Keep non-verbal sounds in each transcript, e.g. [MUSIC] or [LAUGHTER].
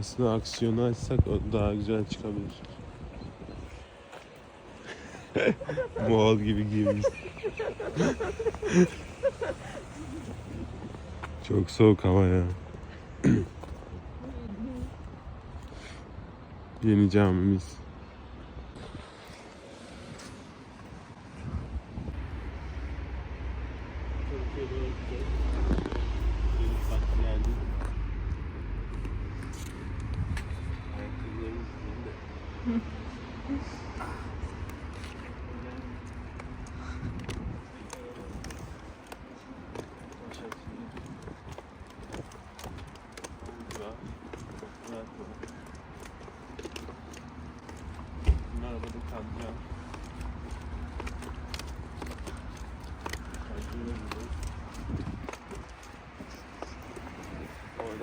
Aslında aksiyonu açsak o daha güzel çıkabilir. [LAUGHS] Moğol gibi giymiş. Çok soğuk hava ya. [CLEARS THROAT] Yeni camimiz. Oradan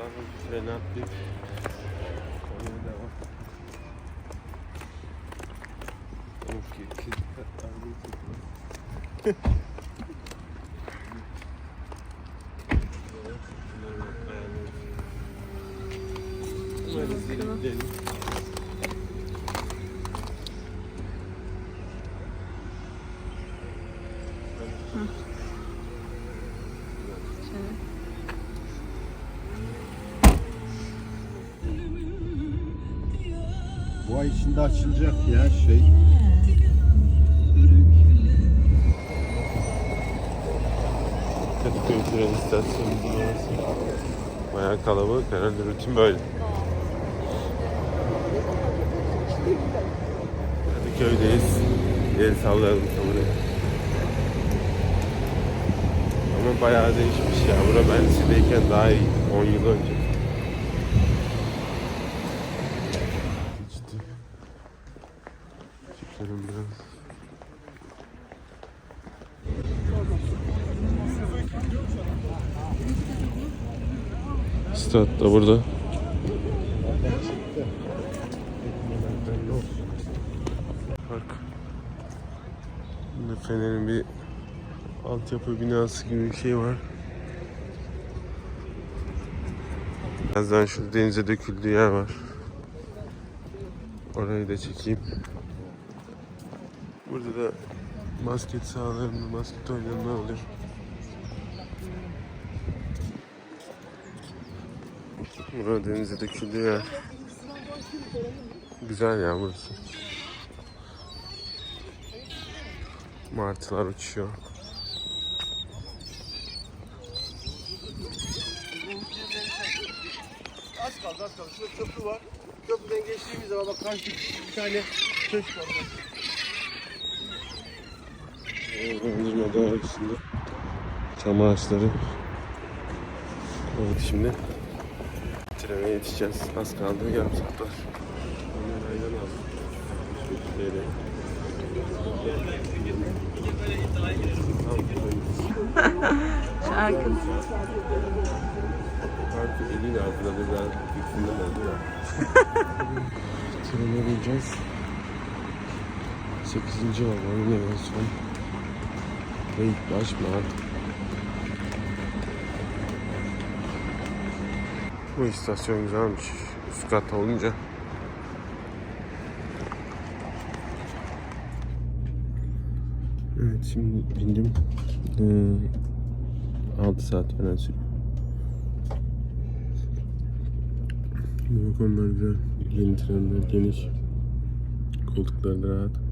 hızlı freni atlayıp oraya devam. Bu ay içinde açılacak ya şey. Kadıköy tren istasyonu burası. Bayağı kalabalık herhalde rutin böyle. Kadıköy'deyiz. El sallayalım kamerayı. Ama bayağı değişmiş ya. Bura ben lisedeyken daha iyi. 10 yıl önce. Ciddi. Çıkalım biraz. Stat da burada. Bak. Burada Fener'in bir altyapı binası gibi bir şey var. Birazdan şu denize döküldüğü yer var. Orayı da çekeyim. Burada da basket sahalarında basket oynayanlar oluyor. Burada denize döküldüğü yer. Güzel ya burası. Martılar uçuyor. Az kaldı az kaldı. Şurada köprü var. Köprüden geçtiğimiz zaman bak karşı bir tane köşk var. Da var içinde. Çam ağaçları. Evet şimdi trene yetişeceğiz. Az kaldı yarım saat var. Ömer ayran aldım. Buradayız. Şarkı. Parkı eliyle aldılar biraz yüksünden aldı ya. Trene bineceğiz. 8. vagon ne en son. Beşiktaş mı artık? Bu istasyon güzelmiş. Üst kat olunca. Evet şimdi bindim. Ee, 6 saat falan sürüyor. Balkonlar güzel. Yeni trenler geniş. Koltuklar rahat.